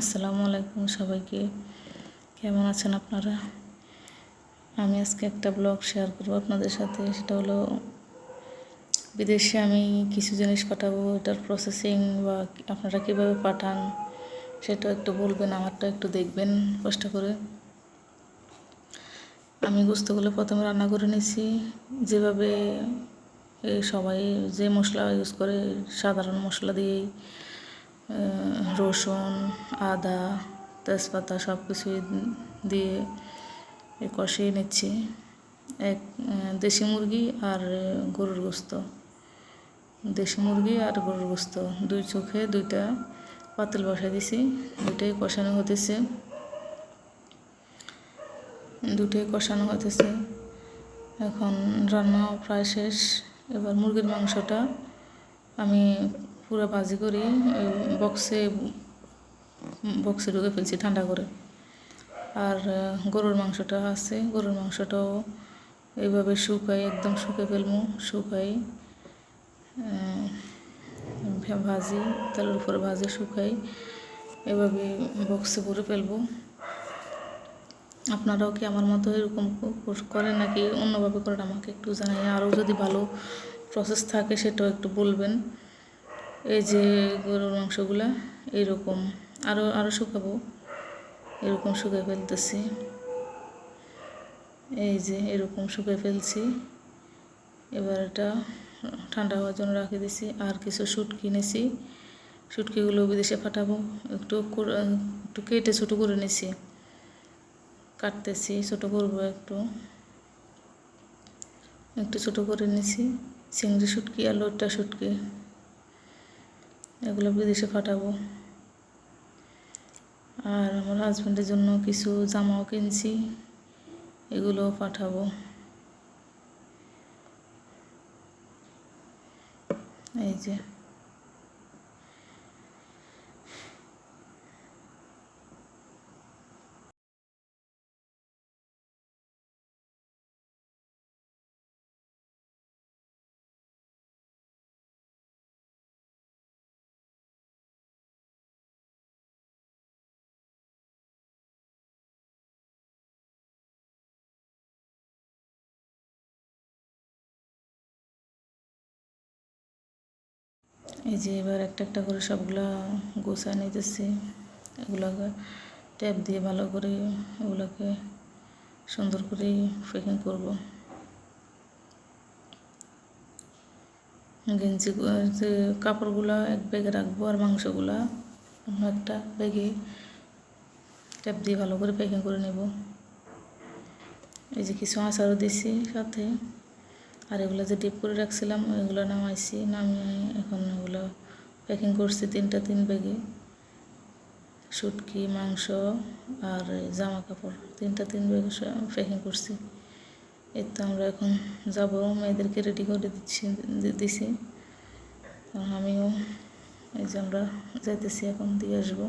আসসালামু আলাইকুম সবাইকে। কেমন আছেন আপনারা? আমি আজকে একটা ব্লগ শেয়ার করব আপনাদের সাথে। সেটা হলো, বিদেশে আমি কিছু জিনিস পাঠাবো, এটার প্রসেসিং বা আপনারা কীভাবে পাঠান, সেটা একটু বলবেন, আমারটা একটু দেখবেন, কষ্ট করে। আমি গোস্তগুলো প্রথমে রান্না করে নিয়েছি যেভাবে সবাই যে মশলা ইউজ করে, সাধারণ মশলা দিয়েই রসুন, আদা, তেজপাতা সব কিছুই দিয়ে কষিয়ে নিচ্ছি। এক দেশি মুরগি আর গরুর গোস্ত। দেশি মুরগি আর গরুর গোস্ত। দুই চোখে দুইটা পাতিল বসাই দিছি, দুইটাই কষানো হতেছে দুটোই কষানো হতেছে এখন রান্না প্রায় শেষ। এবার মুরগির মাংসটা আমি পুরো ভাজি করি বক্সে বক্সে ঢুকে ফেলছি ঠান্ডা করে। আর গরুর মাংসটা আছে, গরুর মাংসটাও এইভাবে শুকাই, একদম শুকে ফেলব শুকাই ভাজি, তেলের উপরে ভাজি শুকাই, এভাবে বক্সে ভরে ফেলব। আপনারাও কি আমার মতো এরকম করেন নাকি অন্যভাবে করেন আমাকে একটু জানাই আরও যদি ভালো প্রসেস থাকে সেটাও একটু বলবেন। এই যে গরুর মাংসগুলা এইরকম আরও আরও শুকাবো। এরকম শুকিয়ে ফেলতেছি। এই যে এরকম শুকিয়ে ফেলছি। এবার এটা ঠান্ডা হওয়ার জন্য রাখে দিছি। আর কিছু শুট কিনেছি শুটকিগুলো বিদেশে পাঠাবো। একটু একটু কেটে ছোটো করে নিছি। কাটতেছি, ছোটো করব একটু। একটু ছোটো করে নিছি। চিংড়ি শুটকি আর লোটটা শুটকি। এগুলো বিদেশে পাঠাবো। আর আমার হাজব্যান্ডের জন্য কিছু জামাও কিনছি এগুলো পাঠাবো। এই যে। এই যে এবার একটা একটা করে সবগুলা গোছায় নিতেছি। এগুলোকে ট্যাপ দিয়ে ভালো করে এগুলোকে সুন্দর করে প্যাকিং করব। গেঞ্জি কাপড়গুলো এক ব্যাগে রাখব আর মাংসগুলা অন্য একটা ব্যাগে ট্যাপ দিয়ে ভালো করে প্যাকিং করে নেব। এই যে কিছু আচারও দিছি সাথে। আর এগুলো যে ডিপ করে রাখছিলাম এগুলো নামাইছি, নামিয়ে এখন ওগুলো প্যাকিং করছি তিনটা তিন ব্যাগে শুটকি মাংস আর জামা কাপড়, তিনটা তিন ব্যাগে প্যাকিং করছি। এর তো আমরা এখন যাব, মেয়েদেরকে রেডি করে দিচ্ছি দিছি। আমিও, এই যে আমরা যাইতেছি এখন, দিয়ে আসব।